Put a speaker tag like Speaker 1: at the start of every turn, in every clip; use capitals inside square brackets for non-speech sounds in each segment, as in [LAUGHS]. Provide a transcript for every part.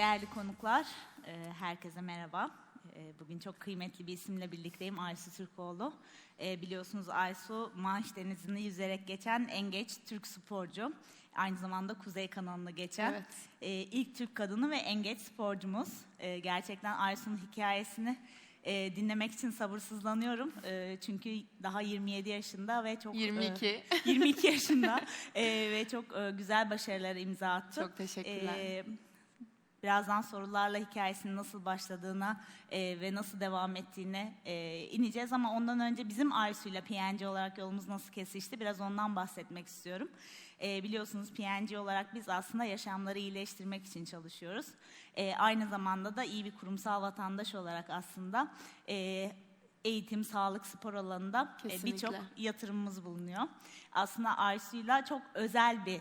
Speaker 1: değerli konuklar, e, herkese merhaba. E, Bugün çok kıymetli bir isimle birlikteyim, Aysu Türkoğlu. E, Biliyorsunuz Aysu, Manş Denizi'ni yüzerek geçen en geç Türk sporcu. Aynı zamanda Kuzey kanalını geçen
Speaker 2: Evet.
Speaker 1: ilk Türk kadını ve en geç sporcumuz. Gerçekten Aysu'nun hikayesini e, dinlemek için sabırsızlanıyorum. E, Çünkü daha 27 yaşında ve çok... e,
Speaker 2: 22.
Speaker 1: 22 [LAUGHS] yaşında e, ve çok e, güzel başarılar imza attı.
Speaker 2: Çok teşekkürler.
Speaker 1: E, birazdan sorularla hikayesinin nasıl başladığına e, ve nasıl devam ettiğine e, ineceğiz ama ondan önce bizim Aysu'yla PNG olarak yolumuz nasıl kesişti biraz ondan bahsetmek istiyorum. E, biliyorsunuz PNG olarak biz aslında yaşamları iyileştirmek için çalışıyoruz. E, aynı zamanda da iyi bir kurumsal vatandaş olarak aslında e, eğitim, sağlık, spor alanında e, birçok yatırımımız bulunuyor. Aslında Aysu'yla çok özel bir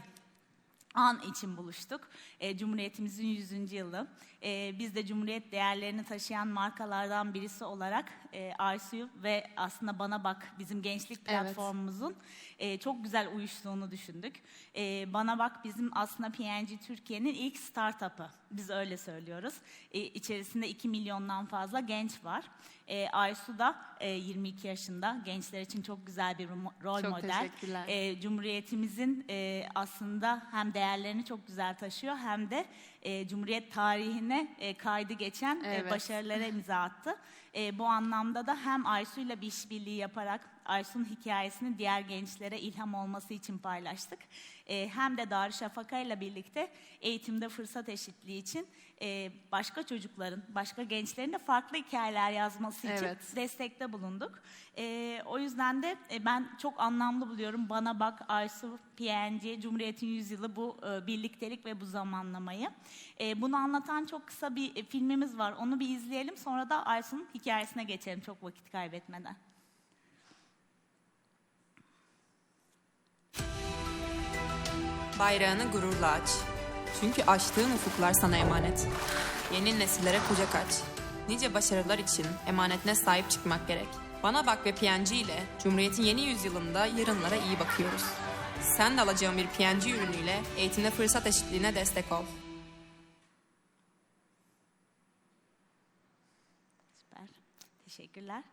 Speaker 1: an için buluştuk. E, Cumhuriyetimizin 100. yılı. E, biz de Cumhuriyet değerlerini taşıyan markalardan birisi olarak e, Aysu'yu ve aslında Bana Bak bizim gençlik
Speaker 2: Evet.
Speaker 1: platformumuzun e, çok güzel uyuştuğunu düşündük. E, Bana Bak bizim aslında PNG Türkiye'nin ilk startup'ı. Biz öyle söylüyoruz. E, içerisinde 2 milyondan fazla genç var. E, Aysu da e, 22 yaşında. Gençler için çok güzel bir ro- rol
Speaker 2: Çok
Speaker 1: model.
Speaker 2: teşekkürler.
Speaker 1: E, Cumhuriyetimizin e, aslında hem değerlerini çok güzel taşıyor hem de e, Cumhuriyet tarihine e, kaydı geçen e,
Speaker 2: Evet.
Speaker 1: başarılara imza attı. E, bu anlamda da hem Aysu ile bir işbirliği yaparak Aysu'nun hikayesini diğer gençlere ilham olması için paylaştık. E, hem de Darüşşafaka ile birlikte eğitimde fırsat eşitliği için e, başka çocukların, başka gençlerin de farklı hikayeler yazması için
Speaker 2: Evet.
Speaker 1: destekte bulunduk. Ee, o yüzden de e, ben çok anlamlı buluyorum. Bana bak Aysu, PNG, Cumhuriyet'in yüzyılı bu e, birliktelik ve bu zamanlamayı. E, bunu anlatan çok kısa bir e, filmimiz var. Onu bir izleyelim. Sonra da Aysu'nun hikayesine geçelim çok vakit kaybetmeden.
Speaker 3: Bayrağını gururla aç. Çünkü açtığın ufuklar sana emanet. Yeni nesillere kucak aç. Nice başarılar için emanetine sahip çıkmak gerek. Bana bak ve PNG ile Cumhuriyet'in yeni yüzyılında yarınlara iyi bakıyoruz. Sen de alacağın bir PNG ürünüyle eğitimde fırsat eşitliğine destek ol.
Speaker 1: Süper. Teşekkürler.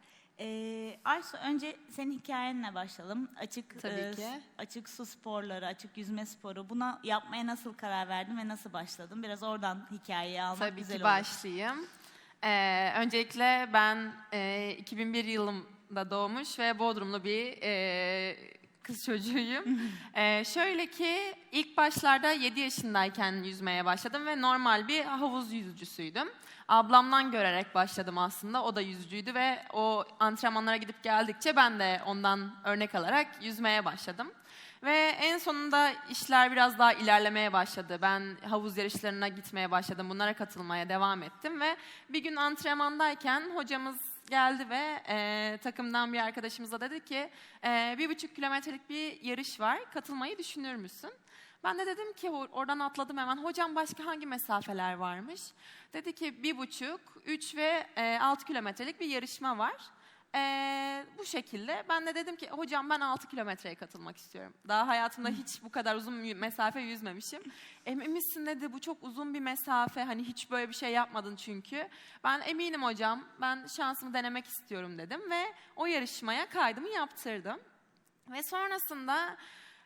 Speaker 1: Ee, Aysu önce senin hikayenle başlayalım. Açık
Speaker 2: Tabii
Speaker 1: e,
Speaker 2: ki.
Speaker 1: açık su sporları, açık yüzme sporu. Buna yapmaya nasıl karar verdin ve nasıl başladın? Biraz oradan hikayeyi almak
Speaker 2: Tabii
Speaker 1: güzel
Speaker 2: ki
Speaker 1: olur.
Speaker 2: başlayayım. Ee, öncelikle ben e, 2001 yılında doğmuş ve Bodrumlu bir e, kız çocuğuyum. Ee, [LAUGHS] şöyle ki ilk başlarda 7 yaşındayken yüzmeye başladım ve normal bir havuz yüzücüsüydüm. Ablamdan görerek başladım aslında. O da yüzücüydü ve o antrenmanlara gidip geldikçe ben de ondan örnek alarak yüzmeye başladım. Ve en sonunda işler biraz daha ilerlemeye başladı. Ben havuz yarışlarına gitmeye başladım. Bunlara katılmaya devam ettim ve bir gün antrenmandayken hocamız geldi ve e, takımdan bir arkadaşımız da dedi ki e, bir buçuk kilometrelik bir yarış var. Katılmayı düşünür müsün? Ben de dedim ki or- oradan atladım hemen. Hocam başka hangi mesafeler varmış? Dedi ki bir buçuk, üç ve e, altı kilometrelik bir yarışma var. Ee, bu şekilde ben de dedim ki hocam ben 6 kilometreye katılmak istiyorum. Daha hayatımda hiç bu kadar uzun mesafe yüzmemişim. Emin misin dedi bu çok uzun bir mesafe hani hiç böyle bir şey yapmadın çünkü. Ben eminim hocam ben şansımı denemek istiyorum dedim ve o yarışmaya kaydımı yaptırdım. Ve sonrasında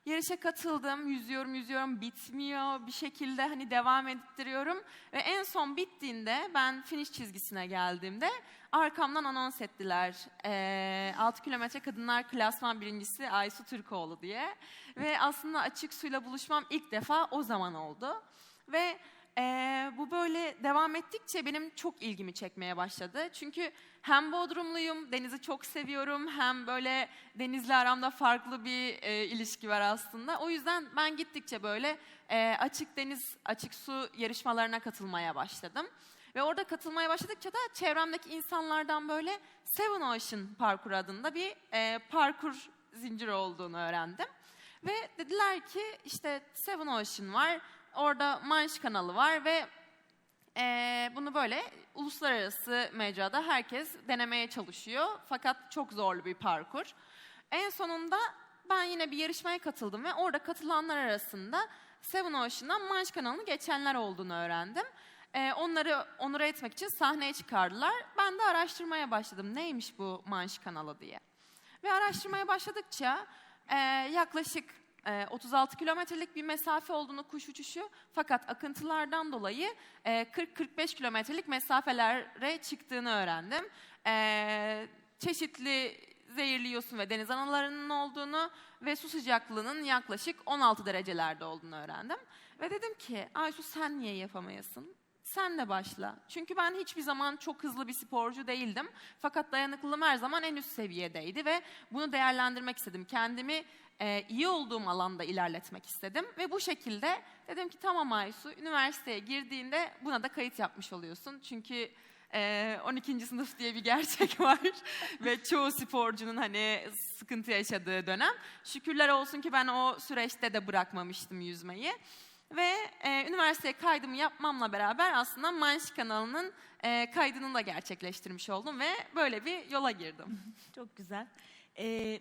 Speaker 2: yarışa katıldım, yüzüyorum, yüzüyorum, bitmiyor. Bir şekilde hani devam ettiriyorum. Ve en son bittiğinde ben finish çizgisine geldiğimde arkamdan anons ettiler. Ee, 6 kilometre kadınlar klasman birincisi Aysu Türkoğlu diye. Ve aslında açık suyla buluşmam ilk defa o zaman oldu. Ve ee, bu böyle devam ettikçe benim çok ilgimi çekmeye başladı. Çünkü hem Bodrumluyum, denizi çok seviyorum, hem böyle denizle aramda farklı bir e, ilişki var aslında. O yüzden ben gittikçe böyle e, açık deniz, açık su yarışmalarına katılmaya başladım. Ve orada katılmaya başladıkça da çevremdeki insanlardan böyle Seven Ocean Parkur adında bir e, parkur zinciri olduğunu öğrendim. Ve dediler ki işte Seven Ocean var, orada Manş kanalı var ve eee, bunu böyle uluslararası mecrada herkes denemeye çalışıyor. Fakat çok zorlu bir parkur. En sonunda ben yine bir yarışmaya katıldım ve orada katılanlar arasında Seven Ocean'dan Manş kanalını geçenler olduğunu öğrendim. Ee, onları onur etmek için sahneye çıkardılar. Ben de araştırmaya başladım. Neymiş bu Manş kanalı diye. Ve araştırmaya başladıkça e, yaklaşık e, 36 kilometrelik bir mesafe olduğunu kuş uçuşu fakat akıntılardan dolayı e, 40-45 kilometrelik mesafelere çıktığını öğrendim. E, çeşitli zehirli yosun ve deniz analarının olduğunu ve su sıcaklığının yaklaşık 16 derecelerde olduğunu öğrendim. Ve dedim ki Aysu sen niye yapamayasın? Sen de başla. Çünkü ben hiçbir zaman çok hızlı bir sporcu değildim. Fakat dayanıklılığım her zaman en üst seviyedeydi ve bunu değerlendirmek istedim. Kendimi e, iyi olduğum alanda ilerletmek istedim. Ve bu şekilde dedim ki tamam Aysu, üniversiteye girdiğinde buna da kayıt yapmış oluyorsun. Çünkü e, 12. sınıf diye bir gerçek [LAUGHS] var ve çoğu sporcunun hani sıkıntı yaşadığı dönem. Şükürler olsun ki ben o süreçte de bırakmamıştım yüzmeyi. Ve e, üniversiteye kaydımı yapmamla beraber aslında Manş kanalının e, kaydını da gerçekleştirmiş oldum ve böyle bir yola girdim. [LAUGHS]
Speaker 1: Çok güzel. Ee,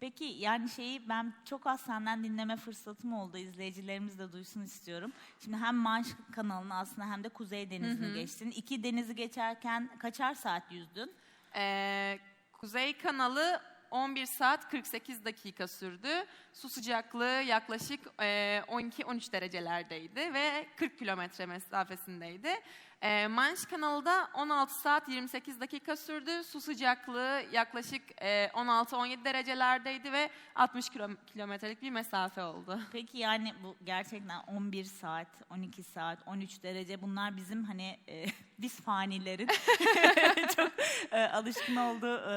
Speaker 1: peki yani şeyi ben çok az senden dinleme fırsatım oldu. İzleyicilerimiz de duysun istiyorum. Şimdi hem Manş kanalını aslında hem de Kuzey Denizi'ni geçtin. İki denizi geçerken kaçar saat yüzdün?
Speaker 2: E, Kuzey kanalı 11 saat 48 dakika sürdü. Su sıcaklığı yaklaşık e, 12-13 derecelerdeydi ve 40 kilometre mesafesindeydi. E, Manş kanalı da 16 saat 28 dakika sürdü. Su sıcaklığı yaklaşık e, 16-17 derecelerdeydi ve 60 kilo- kilometrelik bir mesafe oldu. [LAUGHS]
Speaker 1: Peki yani bu gerçekten 11 saat, 12 saat, 13 derece bunlar bizim hani e, biz fanilerin [LAUGHS] çok e, alışkın olduğu e,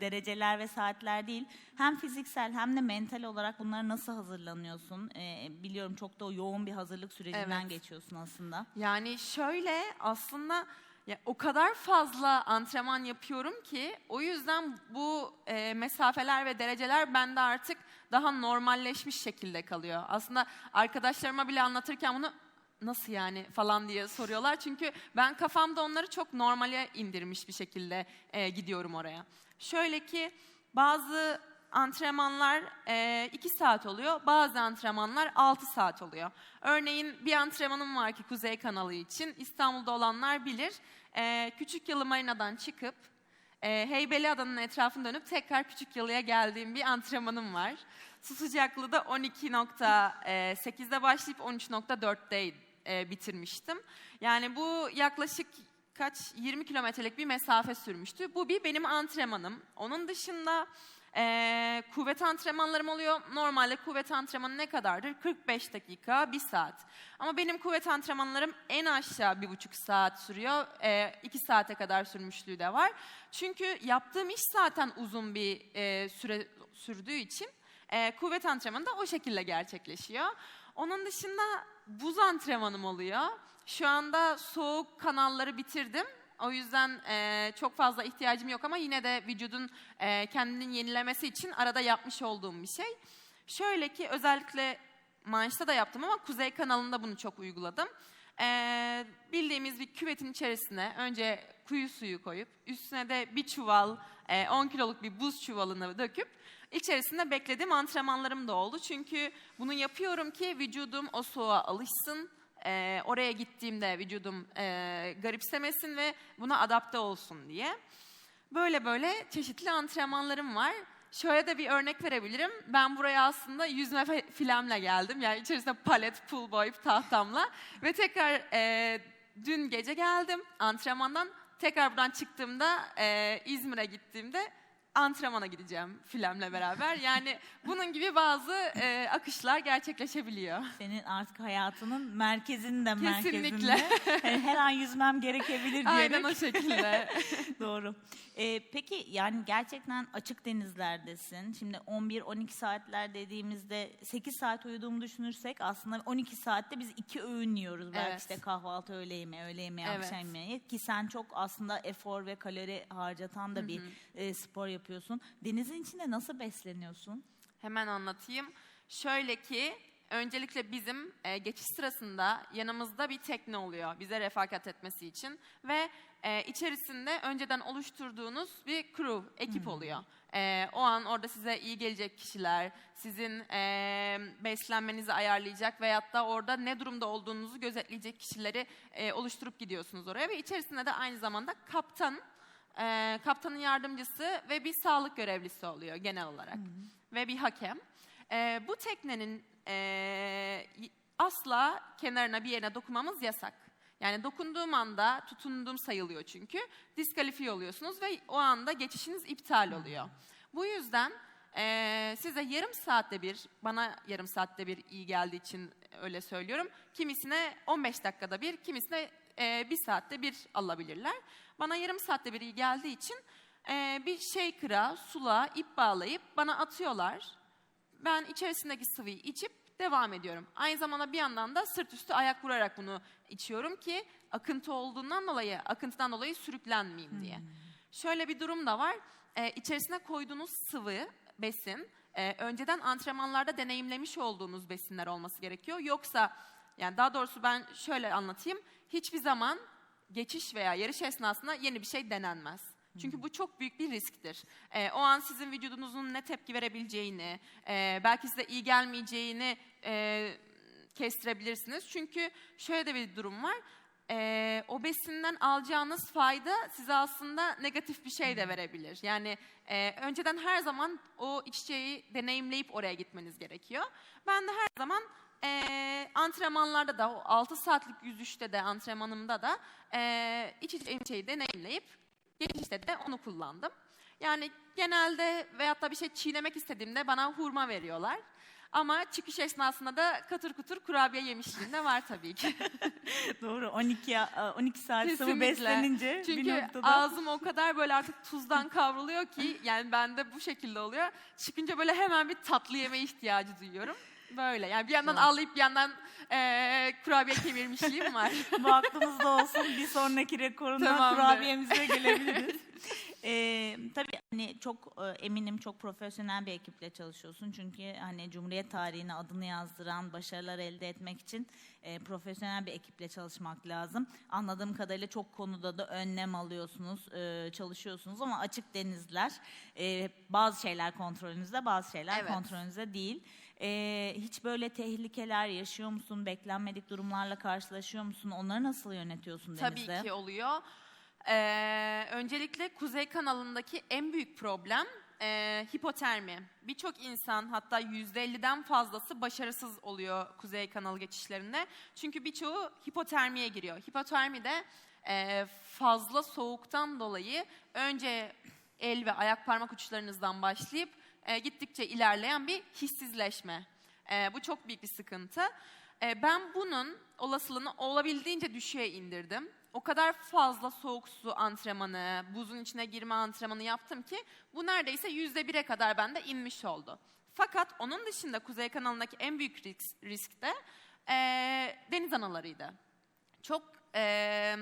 Speaker 1: dereceler ve saatler değil. Hem fiziksel hem de mental olarak bunlara nasıl hazırlanıyorsun? E, biliyorum çok da yoğun bir hazırlık sürecinden
Speaker 2: Evet.
Speaker 1: geçiyorsun aslında.
Speaker 2: Yani şöyle aslında ya o kadar fazla antrenman yapıyorum ki o yüzden bu e, mesafeler ve dereceler bende artık daha normalleşmiş şekilde kalıyor. Aslında arkadaşlarıma bile anlatırken bunu nasıl yani falan diye soruyorlar. Çünkü ben kafamda onları çok normale indirmiş bir şekilde e, gidiyorum oraya. Şöyle ki bazı antrenmanlar 2 saat oluyor, bazı antrenmanlar 6 saat oluyor. Örneğin bir antrenmanım var ki Kuzey kanalı için, İstanbul'da olanlar bilir. E, Küçük Yalı Marina'dan çıkıp e, Heybeliada'nın etrafını dönüp tekrar Küçük Yalı'ya geldiğim bir antrenmanım var. Su sıcaklığı da 12.8'de başlayıp 13.4'te e, bitirmiştim. Yani bu yaklaşık kaç 20 kilometrelik bir mesafe sürmüştü. Bu bir benim antrenmanım. Onun dışında e, kuvvet antrenmanlarım oluyor. Normalde kuvvet antrenmanı ne kadardır? 45 dakika, 1 saat. Ama benim kuvvet antrenmanlarım en aşağı bir buçuk saat sürüyor. 2 saate kadar sürmüşlüğü de var. Çünkü yaptığım iş zaten uzun bir e, süre sürdüğü için e, kuvvet antrenmanı da o şekilde gerçekleşiyor. Onun dışında buz antrenmanım oluyor. Şu anda soğuk kanalları bitirdim. O yüzden e, çok fazla ihtiyacım yok ama yine de vücudun e, kendini yenilemesi için arada yapmış olduğum bir şey. Şöyle ki özellikle Manş'ta da yaptım ama Kuzey kanalında bunu çok uyguladım. E, bildiğimiz bir küvetin içerisine önce kuyu suyu koyup üstüne de bir çuval, e, 10 kiloluk bir buz çuvalını döküp içerisinde beklediğim antrenmanlarım da oldu. Çünkü bunu yapıyorum ki vücudum o soğuğa alışsın. Ee, oraya gittiğimde vücudum e, garipsemesin ve buna adapte olsun diye. Böyle böyle çeşitli antrenmanlarım var. Şöyle de bir örnek verebilirim. Ben buraya aslında yüzme filemle geldim. Yani içerisinde palet, pool boy tahtamla. Ve tekrar e, dün gece geldim antrenmandan. Tekrar buradan çıktığımda e, İzmir'e gittiğimde antrenmana gideceğim filemle beraber. Yani bunun gibi bazı e, akışlar gerçekleşebiliyor.
Speaker 1: Senin artık hayatının merkezinde
Speaker 2: Kesinlikle.
Speaker 1: merkezinde. Yani her an yüzmem gerekebilir diyerek.
Speaker 2: Aynen o şekilde. [LAUGHS]
Speaker 1: Doğru. Ee, peki yani gerçekten açık denizlerdesin. Şimdi 11-12 saatler dediğimizde 8 saat uyuduğumu düşünürsek aslında 12 saatte biz iki öğün yiyoruz. Belki
Speaker 2: Evet.
Speaker 1: işte kahvaltı, öğle yemeği, öğle yemeği,
Speaker 2: Evet.
Speaker 1: akşam yemeği. Ki sen çok aslında efor ve kalori harcatan da bir e, spor yapıyorsun. Denizin içinde nasıl besleniyorsun?
Speaker 2: Hemen anlatayım. Şöyle ki öncelikle bizim e, geçiş sırasında yanımızda bir tekne oluyor bize refakat etmesi için ve e, içerisinde önceden oluşturduğunuz bir crew, ekip oluyor. E, o an orada size iyi gelecek kişiler, sizin e, beslenmenizi ayarlayacak veyahut da orada ne durumda olduğunuzu gözetleyecek kişileri e, oluşturup gidiyorsunuz oraya ve içerisinde de aynı zamanda kaptan, e, kaptanın yardımcısı ve bir sağlık görevlisi oluyor genel olarak ve bir hakem. E, bu teknenin e, asla kenarına bir yerine dokunmamız yasak. Yani dokunduğum anda tutunduğum sayılıyor çünkü. Diskalifiye oluyorsunuz ve o anda geçişiniz iptal oluyor. Bu yüzden e, size yarım saatte bir, bana yarım saatte bir iyi geldiği için öyle söylüyorum. Kimisine 15 dakikada bir, kimisine e, bir saatte bir alabilirler. Bana yarım saatte bir iyi geldiği için e, bir shaker'a, sula ip bağlayıp bana atıyorlar. Ben içerisindeki sıvıyı içip devam ediyorum. Aynı zamanda bir yandan da sırt üstü ayak vurarak bunu içiyorum ki akıntı olduğundan dolayı, akıntıdan dolayı sürüklenmeyeyim diye. Şöyle bir durum da var. Ee, içerisine koyduğunuz sıvı, besin, e, önceden antrenmanlarda deneyimlemiş olduğunuz besinler olması gerekiyor. Yoksa, yani daha doğrusu ben şöyle anlatayım. Hiçbir zaman geçiş veya yarış esnasında yeni bir şey denenmez. Çünkü bu çok büyük bir risktir. Ee, o an sizin vücudunuzun ne tepki verebileceğini, e, belki size iyi gelmeyeceğini e, kestirebilirsiniz. Çünkü şöyle de bir durum var. Ee, o besinden alacağınız fayda size aslında negatif bir şey de verebilir. Yani e, önceden her zaman o içeceği deneyimleyip oraya gitmeniz gerekiyor. Ben de her zaman e, antrenmanlarda da o 6 saatlik yüzüşte de antrenmanımda da e, içeceğim şeyi deneyimleyip geçişte de onu kullandım. Yani genelde veyahut da bir şey çiğnemek istediğimde bana hurma veriyorlar. Ama çıkış esnasında da katır kutur kurabiye yemişliğim de var tabii ki. [LAUGHS]
Speaker 1: Doğru 12 ya- 12 saat sıvı
Speaker 2: Kesinlikle.
Speaker 1: beslenince bir
Speaker 2: Çünkü
Speaker 1: noktada
Speaker 2: ağzım o kadar böyle artık tuzdan kavruluyor ki yani bende bu şekilde oluyor. Çıkınca böyle hemen bir tatlı yeme ihtiyacı duyuyorum. Böyle yani bir yandan ağlayıp bir yandan eee kurabiye kemirmişliğim var. [LAUGHS]
Speaker 1: bu aklımızda olsun. Bir sonraki rekorunda
Speaker 2: Tamamdır.
Speaker 1: kurabiyemize gelebiliriz. [LAUGHS] Ee, tabii hani çok e, eminim çok profesyonel bir ekiple çalışıyorsun. Çünkü hani Cumhuriyet tarihine adını yazdıran başarılar elde etmek için e, profesyonel bir ekiple çalışmak lazım. Anladığım kadarıyla çok konuda da önlem alıyorsunuz, e, çalışıyorsunuz ama açık denizler. e, bazı şeyler kontrolünüzde, bazı şeyler
Speaker 2: Evet.
Speaker 1: kontrolünüzde değil. E, hiç böyle tehlikeler yaşıyor musun? Beklenmedik durumlarla karşılaşıyor musun? Onları nasıl yönetiyorsun
Speaker 2: Tabii
Speaker 1: denizde?
Speaker 2: ki oluyor. Ee, öncelikle Kuzey kanalındaki en büyük problem e, hipotermi. Birçok insan hatta %50'den fazlası başarısız oluyor Kuzey kanalı geçişlerinde. Çünkü birçoğu hipotermiye giriyor. Hipotermi de e, fazla soğuktan dolayı önce el ve ayak parmak uçlarınızdan başlayıp e, gittikçe ilerleyen bir hissizleşme. E, bu çok büyük bir sıkıntı. E, ben bunun olasılığını olabildiğince düşüğe indirdim. O kadar fazla soğuk su antrenmanı, buzun içine girme antrenmanı yaptım ki bu neredeyse yüzde bire kadar bende inmiş oldu. Fakat onun dışında Kuzey kanalındaki en büyük risk, risk de e, deniz analarıydı. Çok e,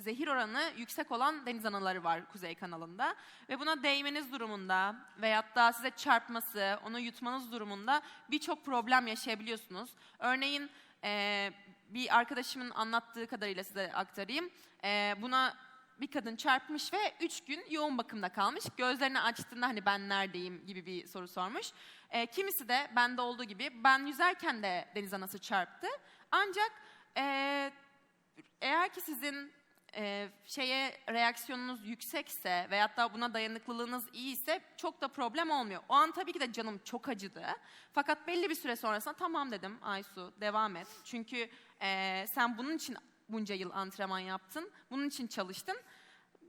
Speaker 2: zehir oranı yüksek olan deniz anaları var Kuzey kanalında. Ve buna değmeniz durumunda veyahut da size çarpması, onu yutmanız durumunda birçok problem yaşayabiliyorsunuz. Örneğin e, bir arkadaşımın anlattığı kadarıyla size aktarayım. E, buna bir kadın çarpmış ve üç gün yoğun bakımda kalmış. Gözlerini açtığında hani ben neredeyim gibi bir soru sormuş. E, kimisi de bende olduğu gibi ben yüzerken de deniz anası çarptı. Ancak e, eğer ki sizin e, şeye reaksiyonunuz yüksekse veyahut da buna dayanıklılığınız iyiyse çok da problem olmuyor. O an tabii ki de canım çok acıdı. Fakat belli bir süre sonrasında tamam dedim Aysu devam et. Çünkü e, sen bunun için bunca yıl antrenman yaptın, bunun için çalıştın.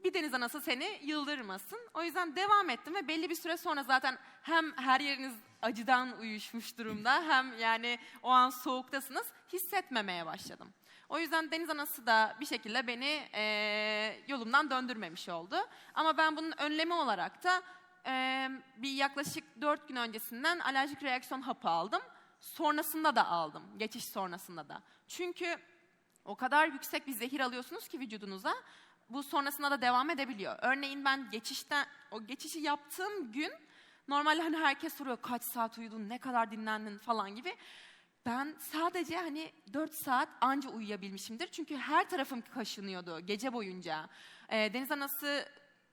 Speaker 2: Bir deniz anası seni yıldırmasın. O yüzden devam ettim ve belli bir süre sonra zaten hem her yeriniz acıdan uyuşmuş durumda hem yani o an soğuktasınız hissetmemeye başladım. O yüzden deniz anası da bir şekilde beni e, yolumdan döndürmemiş oldu. Ama ben bunun önlemi olarak da e, bir yaklaşık dört gün öncesinden alerjik reaksiyon hapı aldım. Sonrasında da aldım, geçiş sonrasında da. Çünkü o kadar yüksek bir zehir alıyorsunuz ki vücudunuza, bu sonrasında da devam edebiliyor. Örneğin ben geçişten, o geçişi yaptığım gün, normalde hani herkes soruyor kaç saat uyudun, ne kadar dinlendin falan gibi. Ben sadece hani 4 saat anca uyuyabilmişimdir. Çünkü her tarafım kaşınıyordu gece boyunca. Ee, deniz anası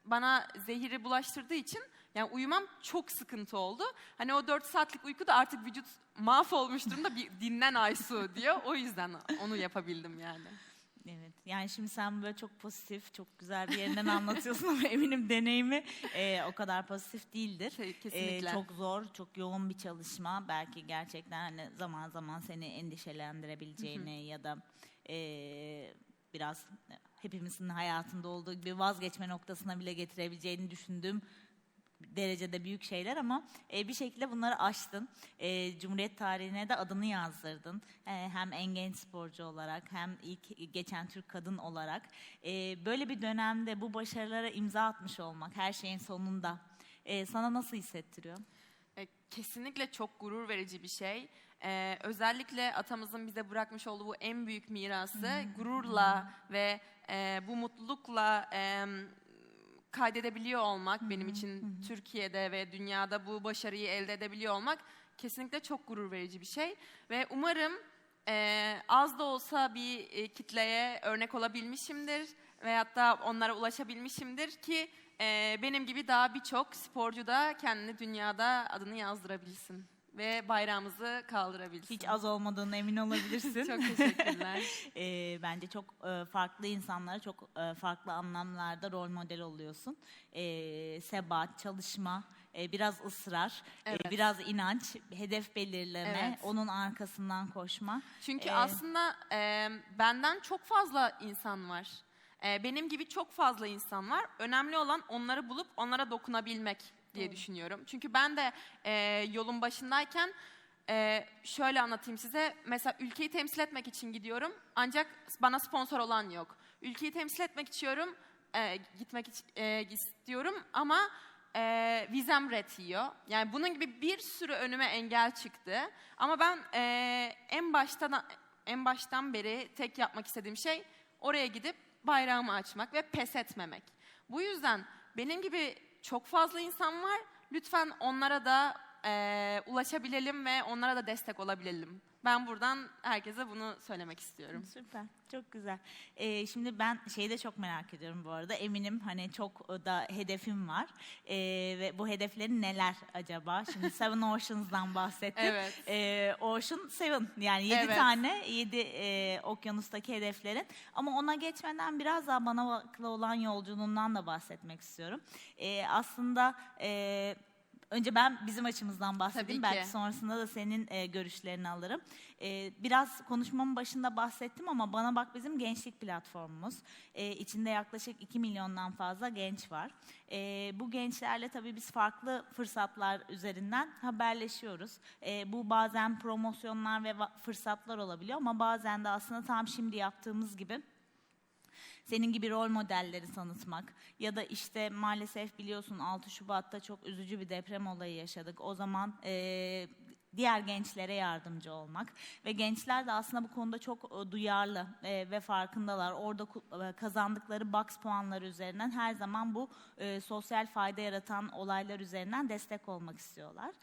Speaker 2: bana zehiri bulaştırdığı için yani uyumam çok sıkıntı oldu. Hani o 4 saatlik uyku da artık vücut mahvolmuş durumda bir dinlen Aysu diyor. O yüzden onu yapabildim yani.
Speaker 1: Evet. Yani şimdi sen böyle çok pozitif, çok güzel bir yerinden anlatıyorsun ama [LAUGHS] eminim deneyimi e, o kadar pozitif değildir.
Speaker 2: Şey,
Speaker 1: E,
Speaker 2: kesinlikle.
Speaker 1: çok zor, çok yoğun bir çalışma. Belki gerçekten hani zaman zaman seni endişelendirebileceğini ya da e, biraz hepimizin hayatında olduğu gibi vazgeçme noktasına bile getirebileceğini düşündüğüm derecede büyük şeyler ama e, bir şekilde bunları aştın. E, Cumhuriyet tarihine de adını yazdırdın. E, hem en genç sporcu olarak hem ilk geçen Türk kadın olarak. E, böyle bir dönemde bu başarılara imza atmış olmak her şeyin sonunda e, sana nasıl hissettiriyor?
Speaker 2: E, Kesinlikle çok gurur verici bir şey. Ee, özellikle atamızın bize bırakmış olduğu bu en büyük mirası gururla ve e, bu mutlulukla e, kaydedebiliyor olmak benim için Türkiye'de ve dünyada bu başarıyı elde edebiliyor olmak kesinlikle çok gurur verici bir şey. Ve umarım e, az da olsa bir e, kitleye örnek olabilmişimdir veyahut da onlara ulaşabilmişimdir ki e, benim gibi daha birçok sporcu da kendini dünyada adını yazdırabilsin ve bayrağımızı kaldırabilsin.
Speaker 1: Hiç az olmadığına emin [LAUGHS] olabilirsin.
Speaker 2: Çok teşekkürler. [LAUGHS]
Speaker 1: E, bence çok e, farklı insanlara çok e, farklı anlamlarda rol model oluyorsun. E, sebat, çalışma, e, biraz ısrar, e,
Speaker 2: Evet.
Speaker 1: biraz inanç, hedef belirleme,
Speaker 2: Evet.
Speaker 1: onun arkasından koşma.
Speaker 2: Çünkü
Speaker 1: Ee,
Speaker 2: aslında e, benden çok fazla insan var. E, benim gibi çok fazla insan var. Önemli olan onları bulup onlara dokunabilmek diye düşünüyorum. Çünkü ben de e, yolun başındayken e, şöyle anlatayım size. Mesela ülkeyi temsil etmek için gidiyorum. Ancak bana sponsor olan yok. Ülkeyi temsil etmek istiyorum. e, gitmek iç- e, istiyorum ama e, vizem ret yiyor. Yani bunun gibi bir sürü önüme engel çıktı. Ama ben e, en baştan en baştan beri tek yapmak istediğim şey oraya gidip bayrağımı açmak ve pes etmemek. Bu yüzden benim gibi çok fazla insan var. Lütfen onlara da e, ulaşabilelim ve onlara da destek olabilelim. Ben buradan herkese bunu söylemek istiyorum.
Speaker 1: Süper, çok güzel. Ee, şimdi ben şeyi de çok merak ediyorum bu arada. Eminim hani çok da hedefim var. Ee, ve bu hedeflerin neler acaba? Şimdi [LAUGHS] Seven Oceans'dan bahsettim.
Speaker 2: Evet.
Speaker 1: Ee, Ocean Seven yani yedi
Speaker 2: Evet.
Speaker 1: tane, yedi e, okyanustaki hedeflerin. Ama ona geçmeden biraz daha bana olan yolculuğundan da bahsetmek istiyorum. Ee, aslında... E, Önce ben bizim açımızdan bahsedeyim.
Speaker 2: Tabii ki.
Speaker 1: Belki sonrasında da senin e, görüşlerini alırım. E, biraz konuşmamın başında bahsettim ama Bana Bak bizim gençlik platformumuz. E, içinde yaklaşık 2 milyondan fazla genç var. E, bu gençlerle tabii biz farklı fırsatlar üzerinden haberleşiyoruz. E, bu bazen promosyonlar ve fırsatlar olabiliyor ama bazen de aslında tam şimdi yaptığımız gibi senin gibi rol modelleri tanıtmak ya da işte maalesef biliyorsun 6 Şubat'ta çok üzücü bir deprem olayı yaşadık. O zaman eee, diğer gençlere yardımcı olmak ve gençler de aslında bu konuda çok e, duyarlı e, ve farkındalar. Orada e, kazandıkları box puanları üzerinden her zaman bu e, sosyal fayda yaratan olaylar üzerinden destek olmak istiyorlar.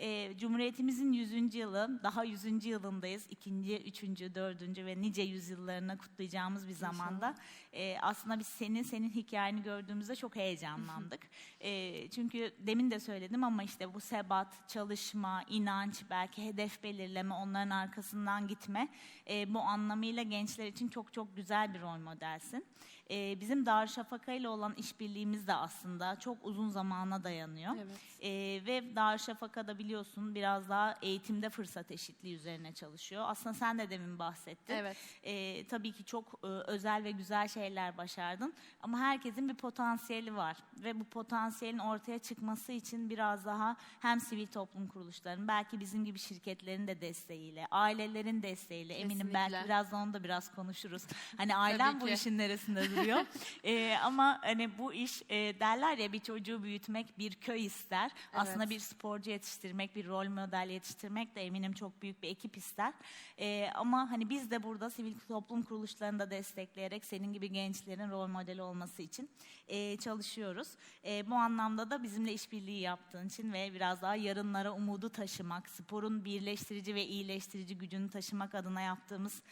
Speaker 1: E, Cumhuriyetimizin 100. yılı, daha 100. yılındayız. İkinci, üçüncü, dördüncü ve nice yüzyıllarını kutlayacağımız bir zamanda e, aslında biz senin senin hikayeni gördüğümüzde çok heyecanlandık. E, çünkü demin de söyledim ama işte bu sebat, çalışma, inanç, belki hedef belirleme, onların arkasından gitme e, bu anlamıyla gençler için çok çok güzel bir rol modelsin. E, bizim Darüşşafaka ile olan işbirliğimiz de aslında çok uzun zamana dayanıyor.
Speaker 2: Evet.
Speaker 1: E, ve Darüşşafaka'da biliyorsun biraz daha eğitimde fırsat eşitliği üzerine çalışıyor. Aslında sen de demin bahsettin.
Speaker 2: Evet.
Speaker 1: Ee, tabii ki çok e, özel ve güzel şeyler başardın ama herkesin bir potansiyeli var ve bu potansiyelin ortaya çıkması için biraz daha hem sivil toplum kuruluşlarının belki bizim gibi şirketlerin de desteğiyle, ailelerin desteğiyle eminim
Speaker 2: Kesinlikle.
Speaker 1: belki birazdan onu da biraz konuşuruz. Hani ailem bu işin neresinde [LAUGHS] oluyor. [LAUGHS] Ee, ama hani bu iş e, derler ya bir çocuğu büyütmek bir köy ister. Aslında bir sporcu yetiştirmek, bir rol model yetiştirmek de eminim çok büyük bir ekip ister. Ee, ama hani biz de burada sivil toplum kuruluşlarını da destekleyerek senin gibi gençlerin rol modeli olması için e, çalışıyoruz. E, bu anlamda da bizimle işbirliği yaptığın için ve biraz daha yarınlara umudu taşımak, sporun birleştirici ve iyileştirici gücünü taşımak adına yaptığımız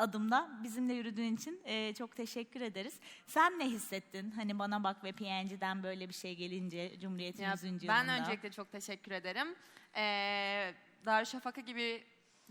Speaker 1: adımda bizimle yürüdüğün için e, çok teşekkür ederiz. Sen ne hissettin? Hani bana bak ve PNG'den böyle bir şey gelince Cumhuriyet'in
Speaker 2: Ya,
Speaker 1: 100. yılında.
Speaker 2: ben öncelikle çok teşekkür ederim. Ee, Darüşşafaka gibi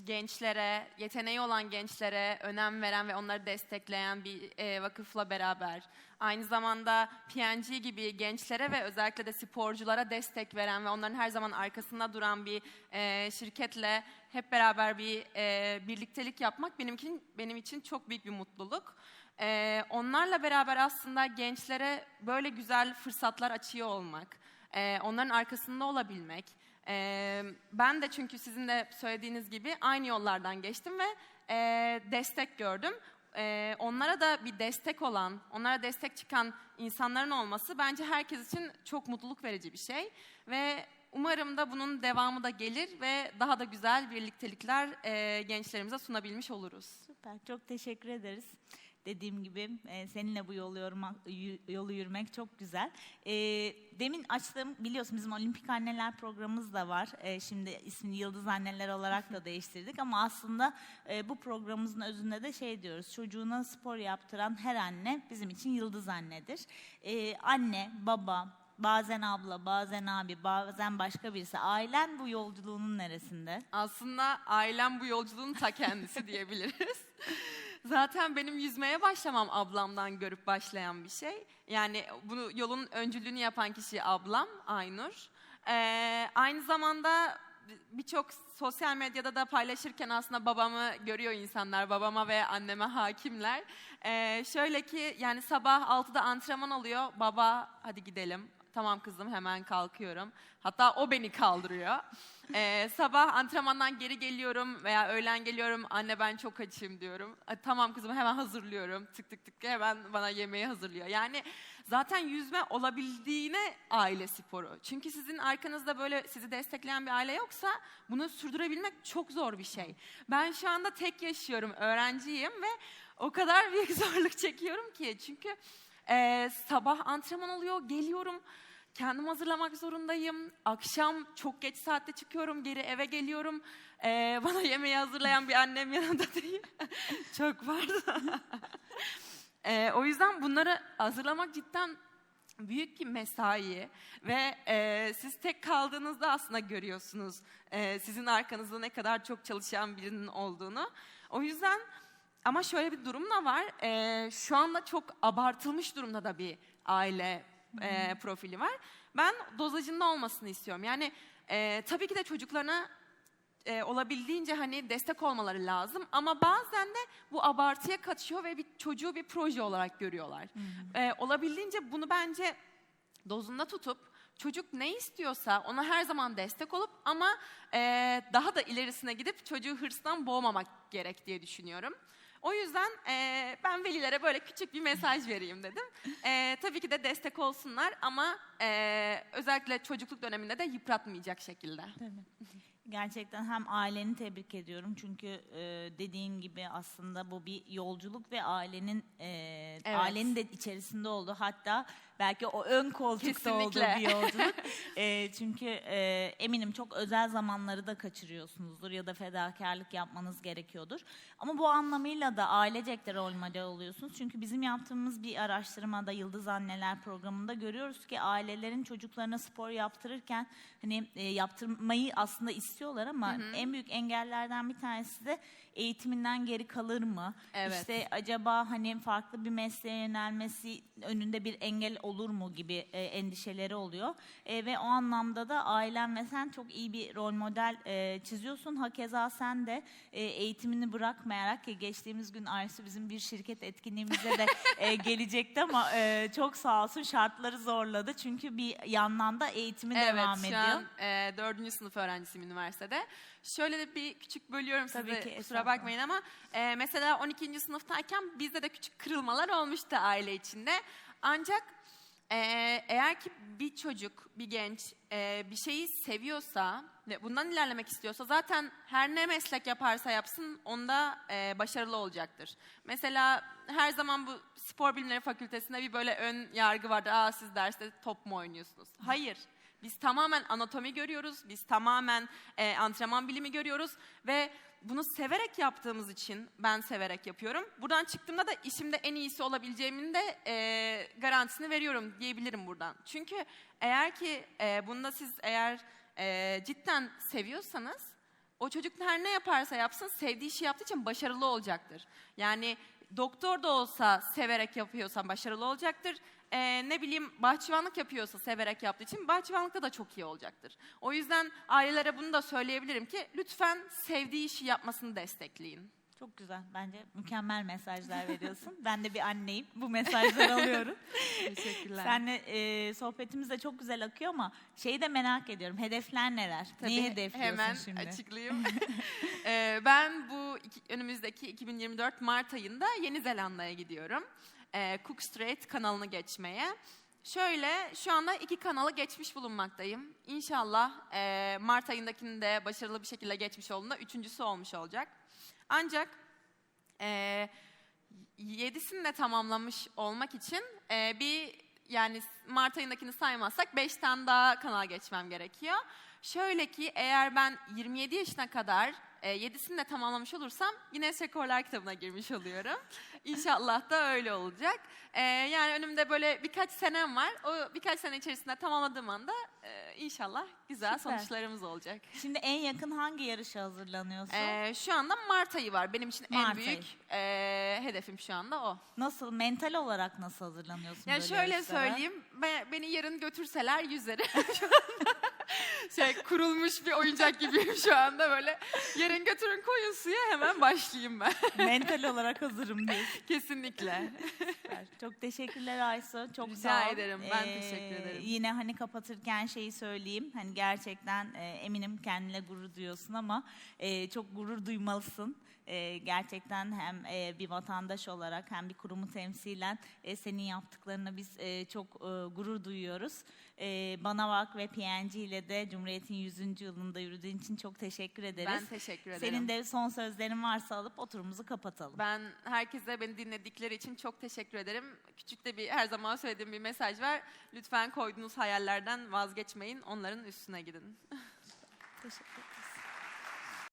Speaker 2: gençlere, yeteneği olan gençlere önem veren ve onları destekleyen bir e, vakıfla beraber, aynı zamanda PNG gibi gençlere ve özellikle de sporculara destek veren ve onların her zaman arkasında duran bir e, şirketle hep beraber bir e, birliktelik yapmak benim için benim için çok büyük bir mutluluk. Ee, onlarla beraber aslında gençlere böyle güzel fırsatlar açıyor olmak, e, onların arkasında olabilmek. E, ben de çünkü sizin de söylediğiniz gibi aynı yollardan geçtim ve e, destek gördüm. E, onlara da bir destek olan, onlara destek çıkan insanların olması bence herkes için çok mutluluk verici bir şey. Ve umarım da bunun devamı da gelir ve daha da güzel birliktelikler e, gençlerimize sunabilmiş oluruz.
Speaker 1: Süper, çok teşekkür ederiz. Dediğim gibi e, seninle bu yolu, yorma- yolu yürümek çok güzel. E, demin açtığım, biliyorsun bizim Olimpik Anneler programımız da var. E, şimdi ismini Yıldız Anneler olarak da [LAUGHS] değiştirdik ama aslında e, bu programımızın özünde de şey diyoruz. Çocuğuna spor yaptıran her anne bizim için Yıldız Annedir. E, anne, baba, bazen abla, bazen abi, bazen başka birisi. Ailen bu yolculuğunun neresinde?
Speaker 2: Aslında ailem bu yolculuğun ta kendisi diyebiliriz. [LAUGHS] Zaten benim yüzmeye başlamam ablamdan görüp başlayan bir şey. Yani bunu yolun öncülüğünü yapan kişi ablam Aynur. Ee, aynı zamanda birçok sosyal medyada da paylaşırken aslında babamı görüyor insanlar. Babama ve anneme hakimler. Ee, şöyle ki yani sabah 6'da antrenman oluyor. Baba hadi gidelim. Tamam kızım hemen kalkıyorum. Hatta o beni kaldırıyor. [LAUGHS] Ee, sabah antrenmandan geri geliyorum veya öğlen geliyorum. Anne ben çok açım diyorum. "E, tamam kızım hemen hazırlıyorum. Tık tık tık hemen bana yemeği hazırlıyor. Yani zaten yüzme olabildiğine aile sporu. Çünkü sizin arkanızda böyle sizi destekleyen bir aile yoksa bunu sürdürebilmek çok zor bir şey. Ben şu anda tek yaşıyorum, öğrenciyim ve o kadar [LAUGHS] büyük zorluk çekiyorum ki. Çünkü ee, sabah antrenman oluyor, geliyorum. Kendim hazırlamak zorundayım. Akşam çok geç saatte çıkıyorum, geri eve geliyorum. Ee, [LAUGHS] bana yemeği hazırlayan bir annem yanında değil. [LAUGHS] çok pardon. [LAUGHS] Ee, o yüzden bunları hazırlamak cidden büyük bir mesai ve e, siz tek kaldığınızda aslında görüyorsunuz e, sizin arkanızda ne kadar çok çalışan birinin olduğunu. O yüzden ama şöyle bir durum da var. e, şu anda çok abartılmış durumda da bir aile e, profili var. Ben dozajında olmasını istiyorum. Yani e, tabii ki de çocuklarına e, olabildiğince hani destek olmaları lazım ama bazen de bu abartıya kaçıyor ve bir çocuğu bir proje olarak görüyorlar. E, olabildiğince bunu bence dozunda tutup çocuk ne istiyorsa ona her zaman destek olup ama e, daha da ilerisine gidip çocuğu hırstan boğmamak gerek diye düşünüyorum. O yüzden e, ben velilere böyle küçük bir mesaj vereyim dedim. E, tabii ki de destek olsunlar ama e, özellikle çocukluk döneminde de yıpratmayacak şekilde.
Speaker 1: Gerçekten hem aileni tebrik ediyorum çünkü e, dediğin gibi aslında bu bir yolculuk ve ailenin e,
Speaker 2: Evet.
Speaker 1: ailenin de içerisinde olduğu hatta belki o ön koltukta olduğu
Speaker 2: Kesinlikle.
Speaker 1: bir yolculuk. [LAUGHS] E, çünkü e, eminim çok özel zamanları da kaçırıyorsunuzdur ya da fedakarlık yapmanız gerekiyordur. Ama bu anlamıyla da ailecek de rol model oluyorsunuz. Çünkü bizim yaptığımız bir araştırmada Yıldız Anneler programında görüyoruz ki ailelerin çocuklarına spor yaptırırken hani e, yaptırmayı aslında istiyorlar ama en büyük engellerden bir tanesi de eğitiminden geri kalır mı?
Speaker 2: Evet.
Speaker 1: İşte acaba hani farklı bir mesleğe yönelmesi önünde bir engel olur mu gibi e, endişeleri oluyor. E, ve o anlamda da ailen ve sen çok iyi bir rol model e, çiziyorsun. Hakeza sen de e, eğitimini bırakmayarak ki geçtiğimiz gün Aysu bizim bir şirket etkinliğimize de [LAUGHS] e, gelecekti ama e, çok sağ olsun şartları zorladı. Çünkü bir yandan da eğitimi devam
Speaker 2: evet,
Speaker 1: ediyor.
Speaker 2: şu an e, dördüncü sınıf öğrencisiyim üniversitede. Şöyle de bir küçük bölüyorum
Speaker 1: Tabii
Speaker 2: sizi,
Speaker 1: ki,
Speaker 2: kusura
Speaker 1: estağfurullah.
Speaker 2: bakmayın ama e, mesela 12. sınıftayken bizde de küçük kırılmalar olmuştu aile içinde. Ancak e, eğer ki bir çocuk, bir genç e, bir şeyi seviyorsa ve bundan ilerlemek istiyorsa zaten her ne meslek yaparsa yapsın onda e, başarılı olacaktır. Mesela her zaman bu spor bilimleri fakültesinde bir böyle ön yargı vardır. Aa siz derste top mu oynuyorsunuz? Hayır. Biz tamamen anatomi görüyoruz, biz tamamen e, antrenman bilimi görüyoruz ve bunu severek yaptığımız için ben severek yapıyorum. Buradan çıktığımda da işimde en iyisi olabileceğimin de e, garantisini veriyorum diyebilirim buradan. Çünkü eğer ki e, bunda siz eğer e, cidden seviyorsanız o çocuk her ne yaparsa yapsın sevdiği işi yaptığı için başarılı olacaktır. Yani doktor da olsa severek yapıyorsan başarılı olacaktır. Ee, ne bileyim bahçıvanlık yapıyorsa severek yaptığı için bahçıvanlıkta da çok iyi olacaktır. O yüzden ailelere bunu da söyleyebilirim ki lütfen sevdiği işi yapmasını destekleyin.
Speaker 1: Çok güzel. Bence mükemmel mesajlar veriyorsun. [LAUGHS] ben de bir anneyim. Bu mesajları alıyorum. [LAUGHS]
Speaker 2: Teşekkürler.
Speaker 1: Seninle e, sohbetimiz de çok güzel akıyor ama şeyi de merak ediyorum. Hedefler neler?
Speaker 2: Tabii
Speaker 1: Neyi hedefliyorsun
Speaker 2: hemen
Speaker 1: şimdi?
Speaker 2: açıklayayım. [LAUGHS] Ee, ben bu iki- önümüzdeki 2024 Mart ayında Yeni Zelanda'ya gidiyorum. Ee, Cook Strait kanalını geçmeye. Şöyle şu anda iki kanalı geçmiş bulunmaktayım. İnşallah e, Mart ayındakini de başarılı bir şekilde geçmiş olduğunda üçüncüsü olmuş olacak. Ancak e, yedisini de tamamlamış olmak için e, bir yani Mart ayındakini saymazsak beş tane daha kanal geçmem gerekiyor. Şöyle ki eğer ben 27 yaşına kadar e, yedisini de tamamlamış olursam Guinness Rekorlar kitabına girmiş oluyorum. İnşallah da öyle olacak. E, yani önümde böyle birkaç senem var. O birkaç sene içerisinde tamamladığım anda e, inşallah güzel
Speaker 1: Süper.
Speaker 2: sonuçlarımız olacak.
Speaker 1: Şimdi en yakın hangi yarışa hazırlanıyorsun?
Speaker 2: E, şu anda Mart ayı var. Benim için en
Speaker 1: Mart
Speaker 2: büyük
Speaker 1: ayı.
Speaker 2: e, hedefim şu anda o.
Speaker 1: Nasıl? Mental olarak nasıl hazırlanıyorsun
Speaker 2: Ya
Speaker 1: böyle
Speaker 2: şöyle
Speaker 1: yarışlara?
Speaker 2: söyleyeyim, be- beni yarın götürseler yüzerim. Şu [LAUGHS] anda şey kurulmuş bir oyuncak gibiyim şu anda böyle. Yarın götürün koyun suya hemen başlayayım ben.
Speaker 1: Mental olarak hazırım diyorsun. [LAUGHS]
Speaker 2: Kesinlikle.
Speaker 1: Süper. Çok teşekkürler Aysu. Çok
Speaker 2: Rica
Speaker 1: sağ ol.
Speaker 2: ederim. Ben teşekkür ederim.
Speaker 1: Yine hani kapatırken şeyi söyleyeyim. Hani gerçekten e, eminim kendine gurur duyuyorsun ama e, çok gurur duymalısın. E, gerçekten hem e, bir vatandaş olarak hem bir kurumu temsilen e, senin yaptıklarına biz e, çok e, gurur duyuyoruz. E, Bana Bak ve PNG ile de Cumhuriyet'in 100. yılında yürüdüğün için çok teşekkür ederiz.
Speaker 2: Ben teşekkür ederim.
Speaker 1: Senin de son sözlerin varsa alıp oturumuzu kapatalım.
Speaker 2: Ben herkese beni dinledikleri için çok teşekkür ederim. Küçük de bir her zaman söylediğim bir mesaj var. Lütfen koyduğunuz hayallerden vazgeçmeyin. Onların üstüne gidin. [LAUGHS]
Speaker 1: Teşekkür.